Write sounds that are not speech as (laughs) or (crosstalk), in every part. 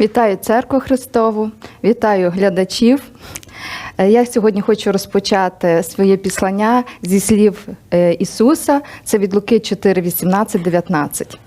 Вітаю церкву Христову, вітаю глядачів. Е, Я сьогодні хочу розпочати своє післання зі слів е, Ісуса. Це від Луки 4, 18, 19.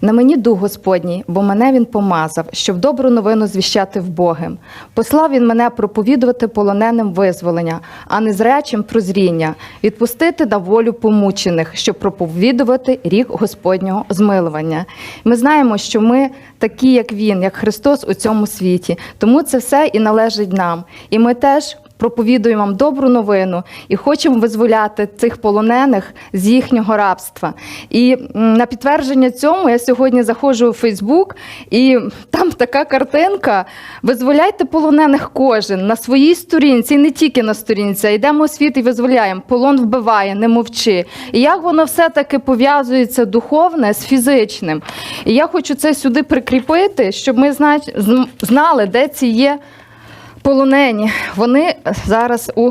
На мені дух Господній, бо мене він помазав, щоб добру новину звіщати Богим. Послав він мене проповідувати полоненим визволення, а незрячим прозріння, відпустити на волю помучених, щоб проповідувати рік Господнього змилування. Ми знаємо, що ми такі, як Він, як Христос у цьому світі. Тому це все і належить нам. І ми теж проповідуємо вам добру новину і хочемо визволяти цих полонених з їхнього рабства. І на підтвердження цьому я сьогодні заходжу у Фейсбук, і там така картинка: визволяйте полонених кожен на своїй сторінці, і не тільки на сторінці, а йдемо у світ і визволяємо. Полон вбиває, не мовчи. І як воно все-таки пов'язується духовне з фізичним. І я хочу це сюди прикріпити, щоб ми знали, де ці є полонені. Вони зараз у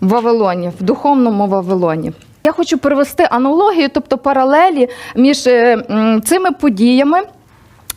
Вавилоні, в духовному Вавилоні. Я хочу привести аналогію, тобто паралелі між е, цими подіями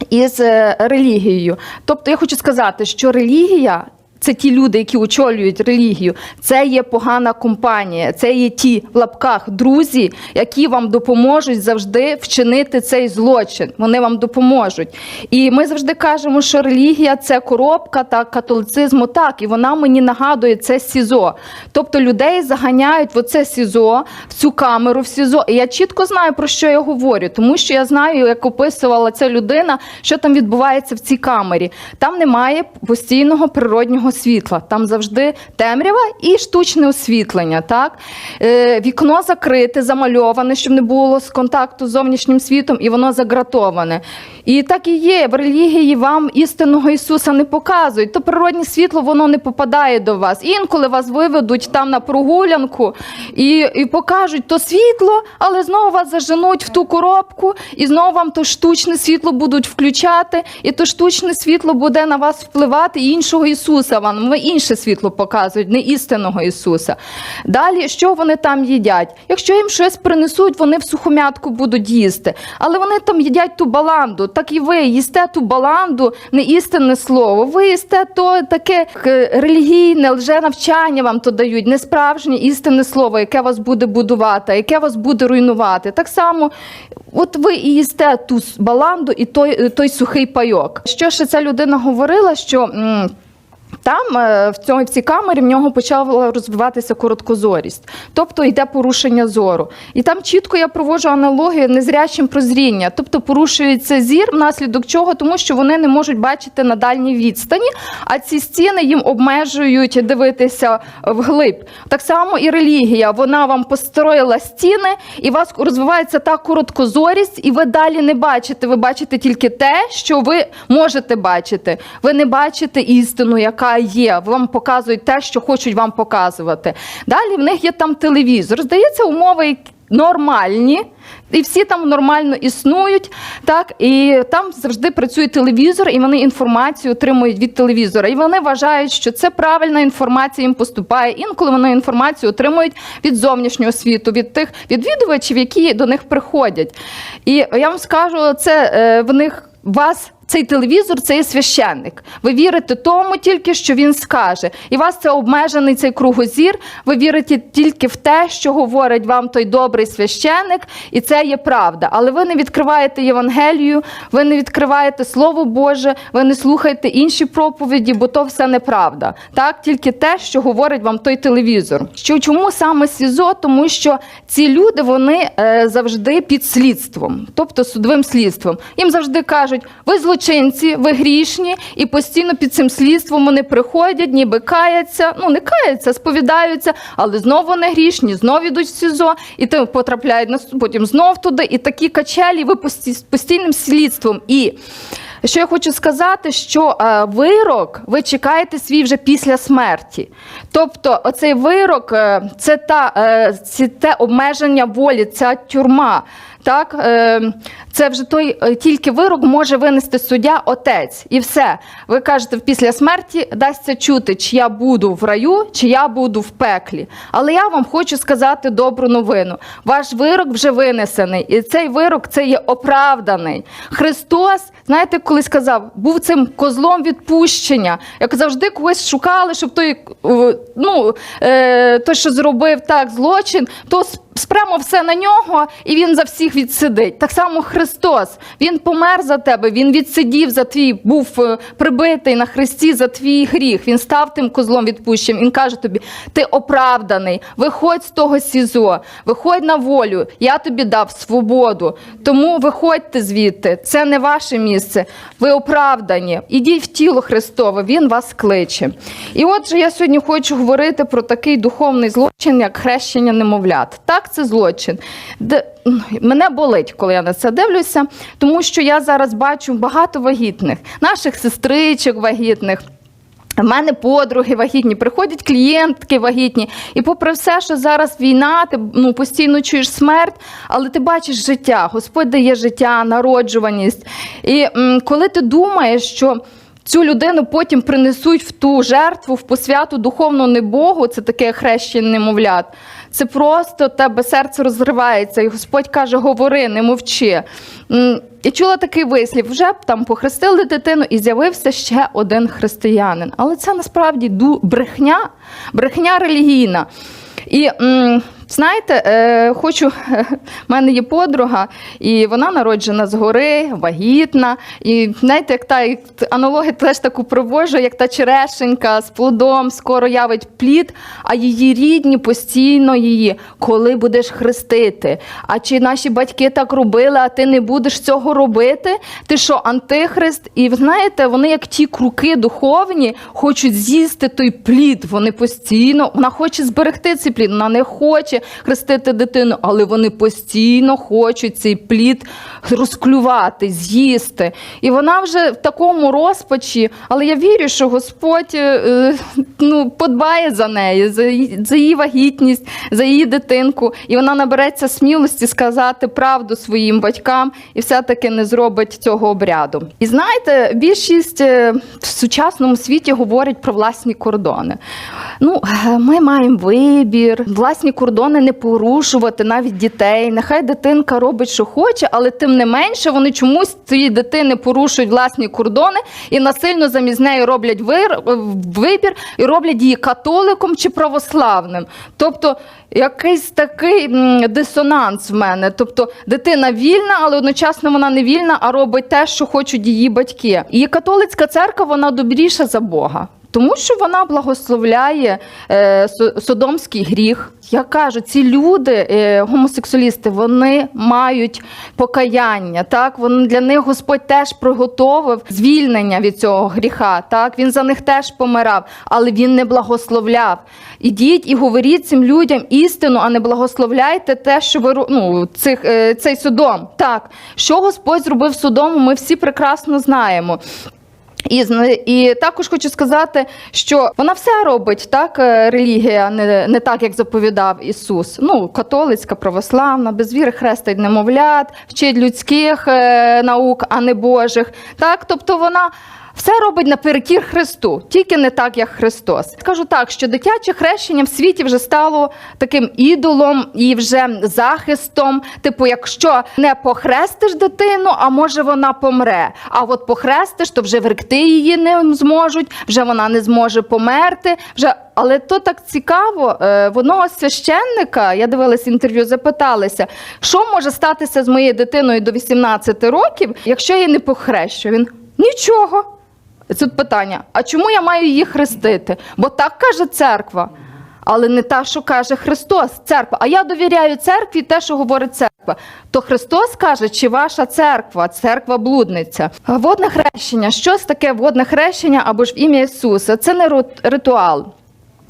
із е, релігією. Тобто, я хочу сказати, що релігія. Це ті люди, які очолюють релігію. Це є погана компанія, це є ті в лапках друзі, які вам допоможуть завжди вчинити цей злочин. Вони вам допоможуть. І ми завжди кажемо, що релігія це коробка та католицизму. Так, і вона мені нагадує це СІЗО. Тобто людей заганяють в оце СІЗО, в цю камеру в СІЗО. І я чітко знаю, про що я говорю, тому що я знаю, як описувала ця людина, що там відбувається в цій камері. Там немає постійного природнього світла. Там завжди темрява і штучне освітлення. Так? Е, вікно закрите, замальоване, щоб не було з контакту з зовнішнім світом, і воно загратоване. І так і є. В релігії вам істинного Ісуса не показують. То природне світло воно не попадає до вас. Інколи вас виведуть там на прогулянку і, і покажуть то світло, але знову вас заженуть в ту коробку, і знову вам то штучне світло будуть включати, і то штучне світло буде на вас впливати іншого Ісуса. Вам ви інше світло показують, не істинного Ісуса. Далі, що вони там їдять? Якщо їм щось принесуть, вони в сухомятку будуть їсти. Але вони там їдять ту баланду. Так і ви їсте ту баланду, не істинне слово. Ви їсте то таке е, релігійне, лженавчання вам то дають, не справжнє істинне слово, яке вас буде будувати, яке вас буде руйнувати. Так само, от ви і їсте ту баланду і той, той сухий пайок. Що ще ця людина говорила, що. Там е, в цьому в цій камері в нього почала розвиватися короткозорість, тобто йде порушення зору. І там чітко я проводжу аналогію незрячим прозріння, тобто порушується зір, внаслідок чого, тому що вони не можуть бачити на дальній відстані, а ці стіни їм обмежують дивитися вглиб. Так само і релігія. Вона вам построїла стіни, і у вас розвивається та короткозорість, і ви далі не бачите. Ви бачите тільки те, що ви можете бачити. Ви не бачите істину, яка є. Вам показують те, що хочуть вам показувати. Далі в них є там телевізор. Здається, умови нормальні. І всі там нормально існують, так і там завжди працює телевізор, і вони інформацію отримують від телевізора. І вони вважають, що це правильна інформація їм поступає. Інколи вони інформацію отримують від зовнішнього світу, від тих відвідувачів, які до них приходять. І я вам скажу, це е, в них вас. Цей телевізор це є священник. Ви вірите тому тільки, що він скаже. І вас це обмежений цей кругозір. Ви вірите тільки в те, що говорить вам той добрий священник, і це є правда. Але ви не відкриваєте Євангелію, ви не відкриваєте Слово Боже, ви не слухаєте інші проповіді, бо то все неправда. Так, тільки те, що говорить вам той телевізор. Що чому саме СІЗО? Тому що ці люди вони е, завжди під слідством, тобто судовим слідством. Їм завжди кажуть, ви злочинці, ви грішні, і постійно під цим слідством вони приходять, ніби каяться. Ну не каяться, сповідаються, але знову вони грішні, знову йдуть в СІЗО, і ти потрапляють на потім знов туди. І такі качелі, ви пості- постійним слідством. І що я хочу сказати, що е, вирок ви чекаєте свій вже після смерті. Тобто, оцей вирок е, це та це те обмеження волі, ця тюрма. Так, е, це вже той е, тільки вирок може винести суддя отець. І все. Ви кажете, після смерті дасться чути, чи я буду в раю, чи я буду в пеклі. Але я вам хочу сказати добру новину. Ваш вирок вже винесений, і цей вирок це є оправданий. Христос, знаєте, коли сказав, був цим козлом відпущення. Як завжди когось шукали, щоб той, е, ну, той, що зробив так злочин, то с- спрямо все на нього, і він за всіх відсидить. Так само Христос, Він помер за тебе, Він відсидів за твій, був е, прибитий на хресті за твій гріх. Він став тим козлом відпущенням. Він каже тобі: ти оправданий, виходь з того СІЗО, виходь на волю, я тобі дав свободу. Тому виходьте звідти. Це не ваше місце. Ви оправдані. Ідіть в тіло Христове, Він вас кличе. І отже, я сьогодні хочу говорити про такий духовний злочин, як хрещення немовлят. Так, це злочин. Де... Мене болить, коли я на це дивлюся, тому що я зараз бачу багато вагітних, наших сестричок вагітних. В мене подруги вагітні, приходять клієнтки вагітні, і попри все, що зараз війна, ти ну, постійно чуєш смерть, але ти бачиш життя. Господь дає життя, народжуваність. І м, коли ти думаєш, що цю людину потім принесуть в ту жертву, в посвяту духовну не Богу, це таке хрещення немовлят. Це просто тебе серце розривається, і Господь каже: говори, не мовчи. І чула такий вислів: вже там похрестили дитину, і з'явився ще один християнин. Але це насправді брехня, брехня релігійна. І знаєте, е, хочу, (laughs) в мене є подруга, і вона народжена згори, вагітна. І знаєте, як та як аналогію теж таку привожу, як та черешенька з плодом скоро явить плід, а її рідні постійно її, коли будеш хрестити. А чи наші батьки так робили, а ти не будеш цього робити? Ти що, антихрист? І знаєте, вони як ті круки духовні хочуть з'їсти той плід. Вони постійно, вона хоче зберегти цей плід, вона не хоче хрестити дитину, але вони постійно хочуть цей плід розклювати, з'їсти. І вона вже в такому розпачі, але я вірю, що Господь е, ну, подбає за неї, за, її- вагітність, за її дитинку, і вона набереться смілості сказати правду своїм батькам і все-таки не зробить цього обряду. І знаєте, більшість е, в сучасному світі говорять про власні кордони. Ну, е, ми маємо вибір, власні кордони не порушувати, навіть дітей. Нехай дитинка робить, що хоче, але тим не менше вони чомусь цієї дитини порушують власні кордони і насильно замість неї роблять вир- вибір і роблять її католиком чи православним. Тобто якийсь такий дисонанс в мене. Тобто дитина вільна, але одночасно вона не вільна, а робить те, що хочуть її батьки. І католицька церква вона добріша за Бога. Тому що вона благословляє е, содомський гріх. Я кажу, ці люди, е, гомосексуалісти, вони мають покаяння. Так, вони для них Господь теж приготовив звільнення від цього гріха. Так, він за них теж помирав, але він не благословляв. Ідіть і говоріть цим людям істину, а не благословляйте те, що ви ну, цих, е, цей Содом. Так, що Господь зробив Содому, ми всі прекрасно знаємо. І, і також хочу сказати, що вона все робить, так, е, релігія, не, не так, як заповідав Ісус. Ну, католицька, православна, без віри хрестить немовлят, вчить людських е, наук, а не Божих. Так, тобто вона. Все робить наперекір Христу, тільки не так, як Христос. Скажу так, що дитяче хрещення в світі вже стало таким ідолом і вже захистом. Типу, якщо не похрестиш дитину, а може вона помре. А от похрестиш, то вже вректи її не зможуть, вже вона не зможе померти. Вже але то так цікаво. е, В одного священника, я дивилася інтерв'ю, запиталися, що може статися з моєю дитиною до 18 років, якщо я її не похрещу. Він нічого. Тут питання: а чому я маю її хрестити? Бо так каже церква. Але не та, що каже Христос, церква. А я довіряю церкві те, що говорить церква. То Христос каже, чи ваша церква, церква блудниця. Водне хрещення. Щось таке водне хрещення або ж в ім'я Ісуса. Це не ритуал.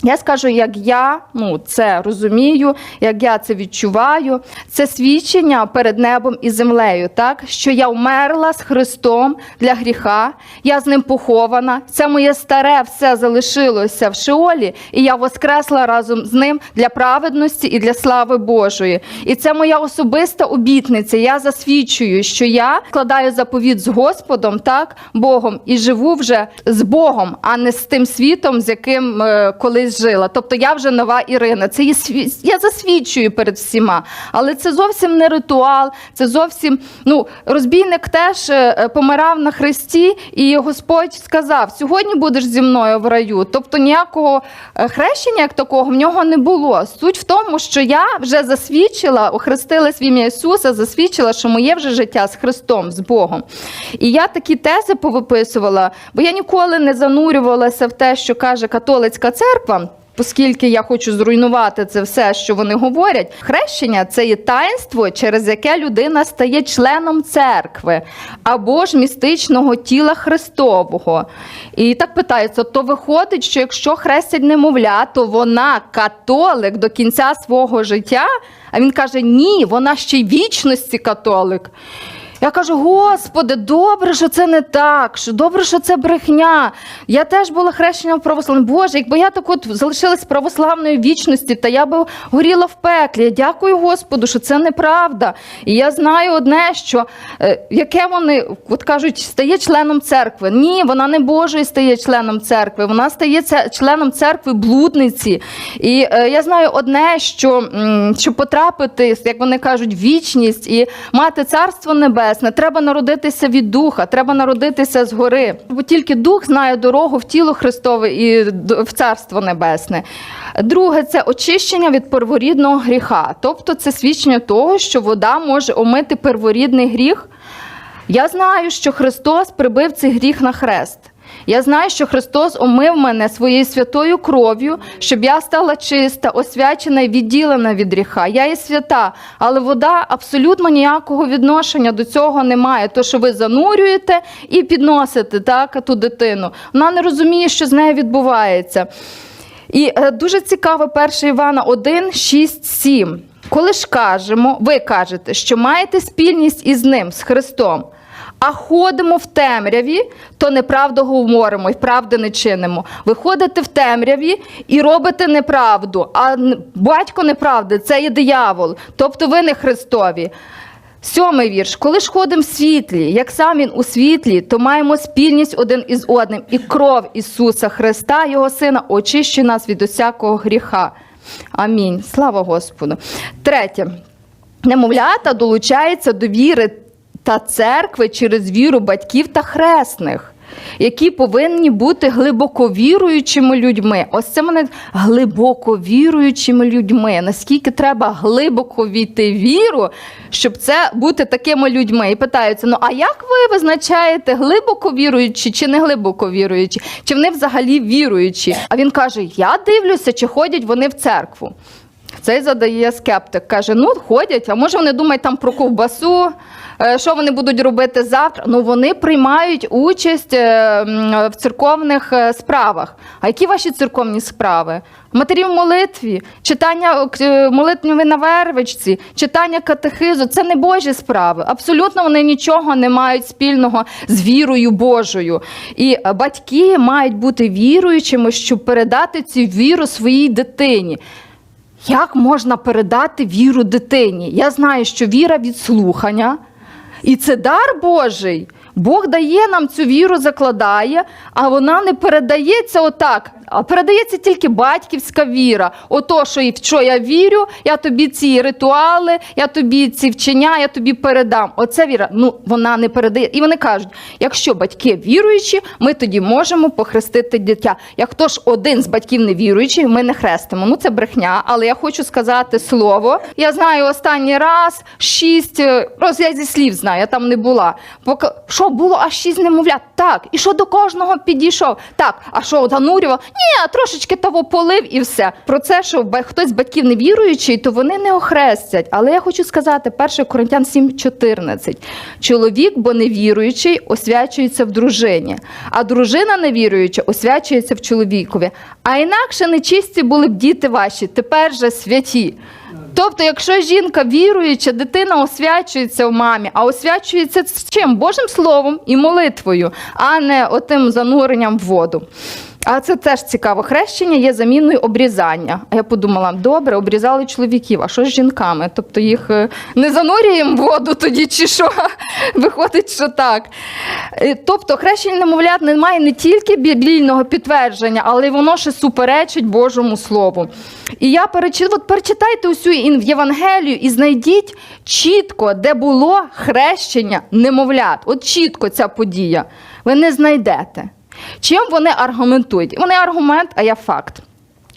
Я скажу, як я ну, це розумію, як я це відчуваю. Це свідчення перед небом і землею, так що я вмерла з Христом для гріха, я з ним похована. Це моє старе все залишилося в Шеолі, і я воскресла разом з ним для праведності і для слави Божої. І це моя особиста обітниця. Я засвідчую, що я складаю заповіт з Господом, так, Богом, і живу вже з Богом, а не з тим світом, з яким е, колись жила. Тобто я вже нова Ірина. Це я засвідчую перед всіма. Але це зовсім не ритуал, це зовсім ну розбійник теж е, е, помирав на хресті, і Господь сказав: сьогодні будеш зі мною в раю. Тобто ніякого е, хрещення як такого в нього не було. Суть в тому, що я вже засвідчила, охрестилась в ім'я Ісуса, засвідчила, що моє вже життя з Христом, з Богом. І я такі тези повиписувала, бо я ніколи не занурювалася в те, що каже католицька церква. Оскільки я хочу зруйнувати це все, що вони говорять, хрещення це є таїнство, через яке людина стає членом церкви або ж містичного тіла Христового. І так питаються: то виходить, що якщо хрестять немовля, то вона католик до кінця свого життя. А він каже: ні, вона ще й вічності католик. Я кажу, Господи, добре, що це не так, що добре, що це брехня. Я теж була хрещена в православному. Боже, якби я так от залишилась православної вічності, та я би горіла в пеклі. Я дякую Господу, що це неправда. І я знаю одне, що е, яке вони от кажуть, стає членом церкви. Ні, вона не Божою стає членом церкви, вона стає членом церкви блудниці. І е, я знаю одне, що щоб потрапити, як вони кажуть, в вічність і мати царство небесне, треба народитися від духа, треба народитися згори. Бо тільки дух знає дорогу в тіло Христове і в царство небесне. Друге, це очищення від перворідного гріха. Тобто це свідчення того, що вода може омити перворідний гріх. Я знаю, що Христос прибив цей гріх на хрест. Я знаю, що Христос омив мене своєю святою кров'ю, щоб я стала чиста, освячена і відділена від гріха. Я є свята, але вода абсолютно ніякого відношення до цього не має. То, що ви занурюєте і підносите так, ту дитину. Вона не розуміє, що з нею відбувається. І е, дуже цікаво 1 Івана 1, 6, 7. Коли ж кажемо, ви кажете, що маєте спільність із ним, з Христом, а ходимо в темряві, то неправду говоримо і правди не чинимо. Ви ходите в темряві і робите неправду, а батько неправди це є диявол, тобто ви не Христові. Сьомий вірш. Коли ж ходимо в світлі, як сам він у світлі, то маємо спільність один із одним, і кров Ісуса Христа, Його Сина, очищує нас від усякого гріха. Амінь. Слава Господу. Третє. Немовлята долучаються до віри та церкви через віру батьків та хресних. Які повинні бути глибоко віруючими людьми. Ось це мене глибоко віруючими людьми. Наскільки треба глибоко війти в віру, щоб це бути такими людьми. І питаються: ну а як ви визначаєте глибоко віруючі чи не глибоко віруючі? Чи вони взагалі віруючі? А він каже: Я дивлюся, чи ходять вони в церкву. Цей задає скептик. Каже: ну ходять, а може вони думають там про ковбасу, е, що вони будуть робити завтра. Ну вони приймають участь е, в церковних е, справах. А які ваші церковні справи? Матері в молитві, читання молитви на вервичці, читання катехизу це не Божі справи. Абсолютно вони нічого не мають спільного з вірою Божою. І батьки мають бути віруючими, щоб передати цю віру своїй дитині. Як можна передати віру дитині? Я знаю, що віра від слухання, і це дар Божий. Бог дає нам цю віру, закладає, а вона не передається отак. А передається тільки батьківська віра. Ото, що і в що я вірю, я тобі ці ритуали, я тобі ці вчення, я тобі передам. Оце віра. Ну вона не передає. І вони кажуть: якщо батьки віруючі, ми тоді можемо похрестити дитя. Як хто ж один з батьків не віруючий, ми не хрестимо. Ну це брехня, але я хочу сказати слово. Я знаю останній раз шість, е, роз я зі слів знаю, я там не була. Поки що, було аж шість немовлят? Так. І що до кожного підійшов? Так. А що, занурював? Ні, трошечки того полив і все. Про це, що хтось з батьків не віруючий, то вони не охрестять. Але я хочу сказати, 1 Коринтян 7,14. Чоловік, бо невіруючий, освячується в дружині, а дружина невіруюча освячується в чоловікові. А інакше нечисті були б діти ваші, тепер же святі. Тобто, якщо жінка віруюча, дитина освячується в мамі, а освячується з чим? Божим словом і молитвою, а не отим зануренням в воду. А це теж цікаво. Хрещення є заміною обрізання. А я подумала, добре, обрізали чоловіків, а що з жінками? Тобто їх е, не занурюємо в воду тоді, чи що? (laughs) Виходить, що так. Е, Тобто, хрещення немовлят не має не тільки біблійного підтвердження, але й воно ще суперечить Божому Слову. І я перечит... от перечитайте усю Євангелію і знайдіть чітко, де було хрещення немовлят. От чітко ця подія. Ви не знайдете. Чим вони аргументують? Вони аргумент, а я факт.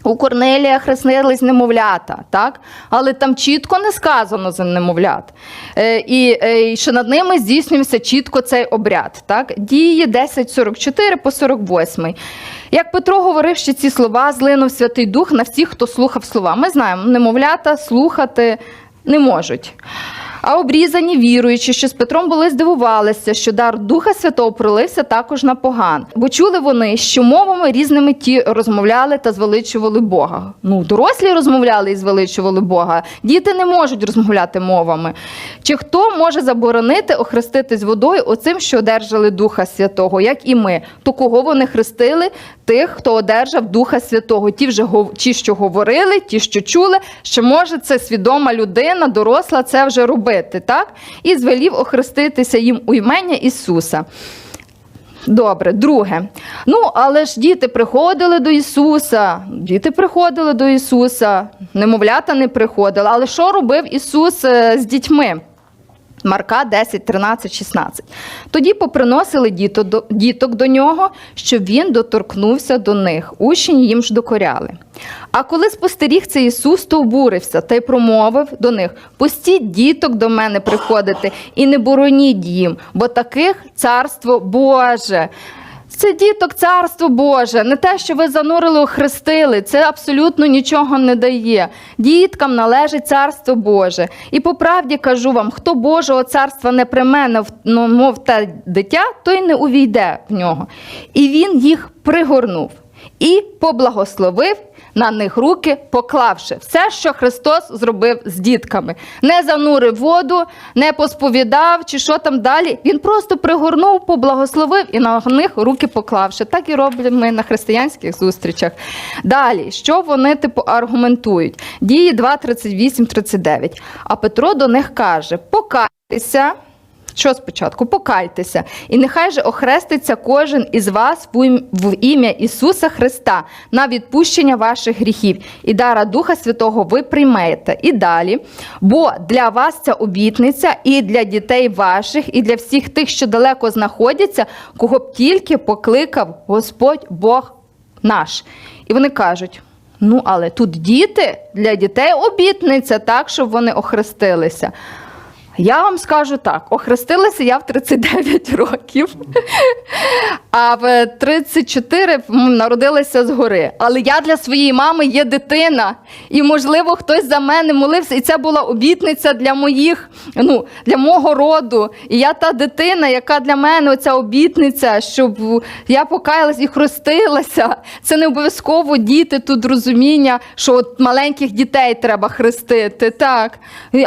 У Корнелія хрестились немовлята, так? але там чітко не сказано за немовлят. Е, і, е, і що над ними здійснювався чітко цей обряд. Так? Дії 10.44 по 48. Як Петро говорив ще ці слова, злинув Святий Дух на всіх, хто слухав слова. Ми знаємо, немовлята слухати не можуть. А обрізані віруючі, що з Петром були здивувалися, що дар Духа Святого пролився також на поган. Бо чули вони, що мовами різними ті розмовляли та звеличували Бога. Ну, дорослі розмовляли і звеличували Бога. Діти не можуть розмовляти мовами. Чи хто може заборонити охреститись водою оцим, що одержали Духа Святого, як і ми? То кого вони хрестили? Тих, хто одержав Духа Святого. Ті вже ті, що говорили, ті, що чули, що може це свідома людина, доросла це вже робити, так? І звелів охреститися їм у імення Ісуса. Добре, друге. Ну, але ж діти приходили до Ісуса. Діти приходили до Ісуса, немовлята не приходили. Але що робив Ісус е, з дітьми? Марка 10, 13, 16. Тоді поприносили діток до нього, щоб він доторкнувся до них. Учні їм ж докоряли. А коли спостеріг це Ісус, то обурився та й промовив до них: Пустіть діток до мене приходити і не бороніть їм, бо таких царство Боже. Це діток царство Боже, не те, що ви занурили, охрестили. Це абсолютно нічого не дає. Діткам належить царство Боже. І по правді кажу вам, хто Божого царства не примене, ну, мов те дитя, той не увійде в нього. І він їх пригорнув і поблагословив на них руки, поклавши все, що Христос зробив з дітками. Не занурив воду, не посповідав чи що там далі. Він просто пригорнув, поблагословив і на них руки поклавши. Так і робимо ми на християнських зустрічах. Далі, що вони типу аргументують? Дії 2, 38, 39. А Петро до них каже: покайтеся. Що спочатку? Покайтеся, і нехай же охреститься кожен із вас в ім- ім'я Ісуса Христа на відпущення ваших гріхів, і дара Духа Святого ви приймете. І далі. Бо для вас ця обітниця і для дітей ваших, і для всіх тих, що далеко знаходяться, кого б тільки покликав Господь Бог наш. І вони кажуть. Ну, але тут діти для дітей обітниця, так, щоб вони охрестилися. Я вам скажу так: охрестилася я в 39 років, (laughs) а в 34 народилася згори. Але я для своєї мами є дитина, і, можливо, хтось за мене молився. І це була обітниця для моїх, ну, для мого роду. І я та дитина, яка для мене оця обітниця, щоб я покаялась і хрестилася. Це не обов'язково діти тут розуміння, що от маленьких дітей треба хрестити. Так.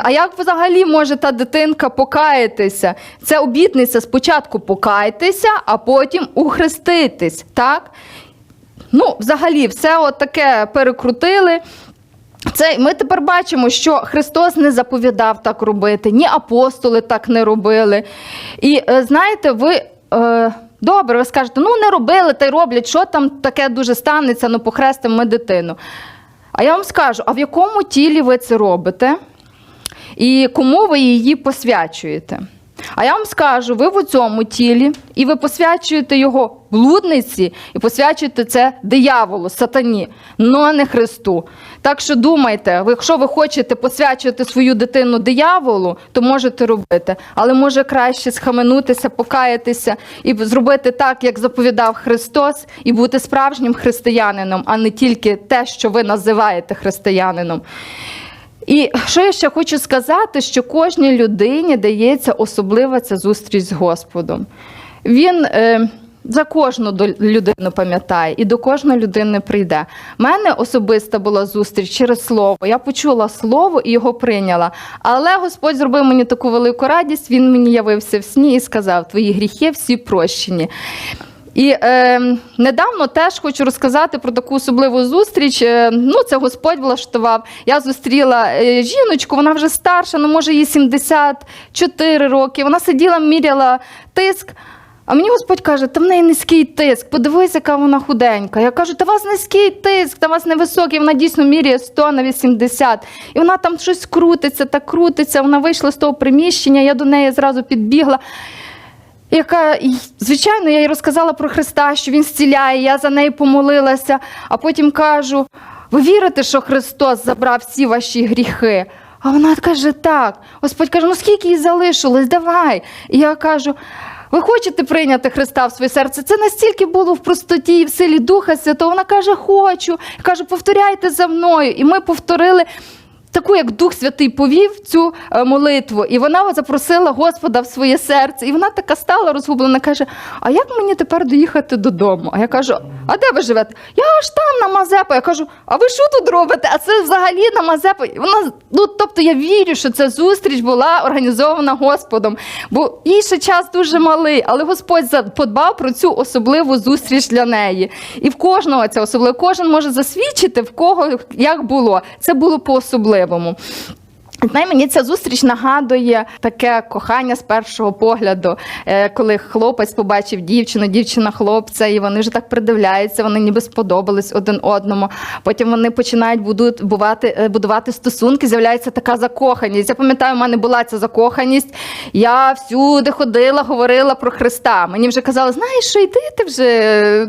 А як взагалі може та дитинка покаятися? Це обітниця спочатку покайтеся, а потім ухреститись. Так? Ну, взагалі, все таке перекрутили. Це ми тепер бачимо, що Христос не заповідав так робити, ні апостоли так не робили. І е, знаєте, ви. Е, Добре, ви скажете, ну не робили та й роблять, що там таке дуже станеться, ну похрестимо ми дитину. А я вам скажу, а в якому тілі ви це робите? І кому ви її посвячуєте? А я вам скажу, ви в цьому тілі, і ви посвячуєте його блудниці, і посвячуєте це дияволу, сатані, но не Христу. Так що думайте, якщо ви хочете посвячувати свою дитину дияволу, то можете робити. Але може краще схаменутися, покаятися і зробити так, як заповідав Христос, і бути справжнім християнином, а не тільки те, що ви називаєте християнином. І що я ще хочу сказати, що кожній людині дається особлива ця зустріч з Господом. Він е, за кожну людину пам'ятає і до кожної людини прийде. У мене особиста була зустріч через слово. Я почула слово і його прийняла. Але Господь зробив мені таку велику радість. Він мені явився в сні і сказав: Твої гріхи всі прощені. І е, недавно теж хочу розказати про таку особливу зустріч. Е, ну, це Господь влаштував. Я зустріла е, жіночку, вона вже старша, ну може їй 74 роки. Вона сиділа, міряла тиск. А мені Господь каже, та в неї низький тиск, подивись, яка вона худенька. Я кажу, та у вас низький тиск, та у вас невисокий, вона дійсно міряє 100 на 80. І вона там щось крутиться, так крутиться. Вона вийшла з того приміщення, я до неї зразу підбігла яка, звичайно, я їй розказала про Христа, що Він зціляє, я за неї помолилася, а потім кажу: ви вірите, що Христос забрав всі ваші гріхи? А вона каже, так. Господь каже, ну скільки їй залишилось, давай. І я кажу. Ви хочете прийняти Христа в своє серце? Це настільки було в простоті і в силі Духа Святого. Вона каже, хочу. Я кажу, повторяйте за мною. І ми повторили таку, як Дух Святий повів цю е, молитву, і вона запросила Господа в своє серце. І вона така стала розгублена, каже: А як мені тепер доїхати додому? А я кажу: А де ви живете? Я аж там на Мазепа. Я кажу, а ви що тут робите? А це взагалі на Мазепа. І Вона ну, тобто я вірю, що ця зустріч була організована Господом, бо їй ще час дуже малий, але Господь подбав про цю особливу зустріч для неї. І в кожного це особливо. Кожен може засвідчити, в кого як було. Це було по-особливому. Знає, мені ця зустріч нагадує таке кохання з першого погляду, е, коли хлопець побачив дівчину, дівчина хлопця, і вони вже так придивляються, вони ніби сподобались один одному. Потім вони починають будуть бувати, е, будувати стосунки, з'являється така закоханість. Я пам'ятаю, у мене була ця закоханість. Я всюди ходила, говорила про Христа. Мені вже казали, знаєш, що йти ти вже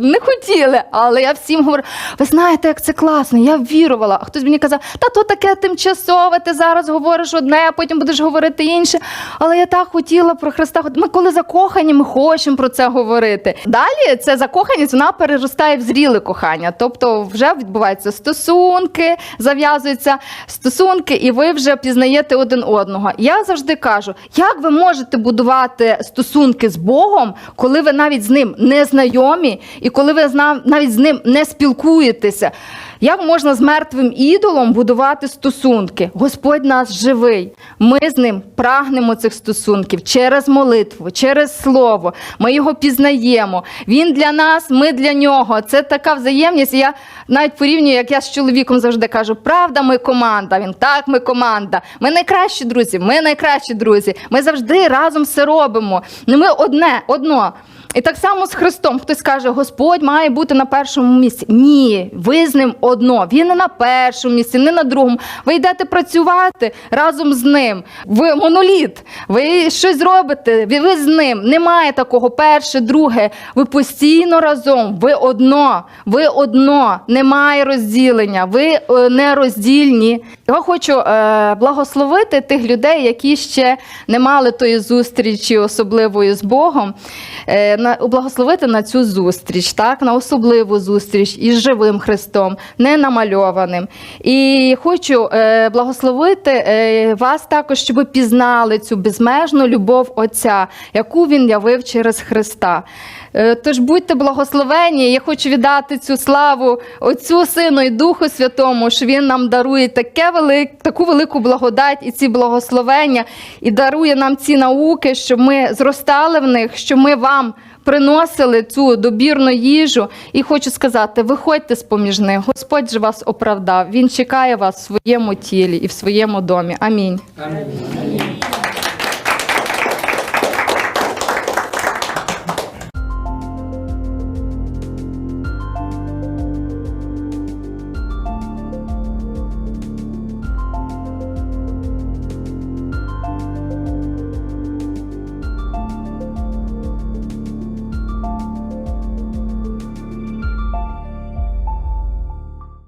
не хотіли. Але я всім говорю, ви знаєте, як це класно, я вірувала. А хтось мені казав, та то таке тимчасове, ти зараз говориш одне, а потім будеш говорити інше. Але я так хотіла про Христа. Ми коли закохані, ми хочемо про це говорити. Далі ця закоханість вона переростає в зріле кохання. Тобто вже відбуваються стосунки, зав'язуються стосунки, і ви вже пізнаєте один одного. Я завжди кажу, як ви можете будувати стосунки з Богом, коли ви навіть з ним не знайомі, і коли ви навіть з ним не спілкуєтеся. Як можна з мертвим ідолом будувати стосунки? Господь нас живий. Ми з ним прагнемо цих стосунків через молитву, через слово. Ми його пізнаємо. Він для нас, ми для нього. Це така взаємність. Я навіть порівнюю, як я з чоловіком завжди кажу: правда, ми команда. Він так, ми команда. Ми найкращі друзі. Ми найкращі друзі. Ми завжди разом все робимо. Ну, Ми одне, одно. І так само з Христом. Хтось каже, Господь має бути на першому місці. Ні, ви з ним одно. Він не на першому місці, не на другому. Ви йдете працювати разом з ним. Ви моноліт. Ви щось робите. Ви, з ним. Немає такого перше, друге. Ви постійно разом. Ви одно. Ви одно. Немає розділення. Ви е, не роздільні. Я хочу е, благословити тих людей, які ще не мали тої зустрічі особливої з Богом. На, благословити на цю зустріч, так, на особливу зустріч із живим Христом, не намальованим. І хочу е, благословити е, вас також, щоб ви пізнали цю безмежну любов Отця, яку він явив через Христа. Е, Тож будьте благословені. Я хочу віддати цю славу Отцю, Сину і Духу Святому, що Він нам дарує таке велик, таку велику благодать і ці благословення, і дарує нам ці науки, щоб ми зростали в них, щоб ми вам приносили цю добірну їжу. І хочу сказати: виходьте з поміж них. Господь же вас оправдав. Він чекає вас в своєму тілі і в своєму домі. Амінь. Амінь.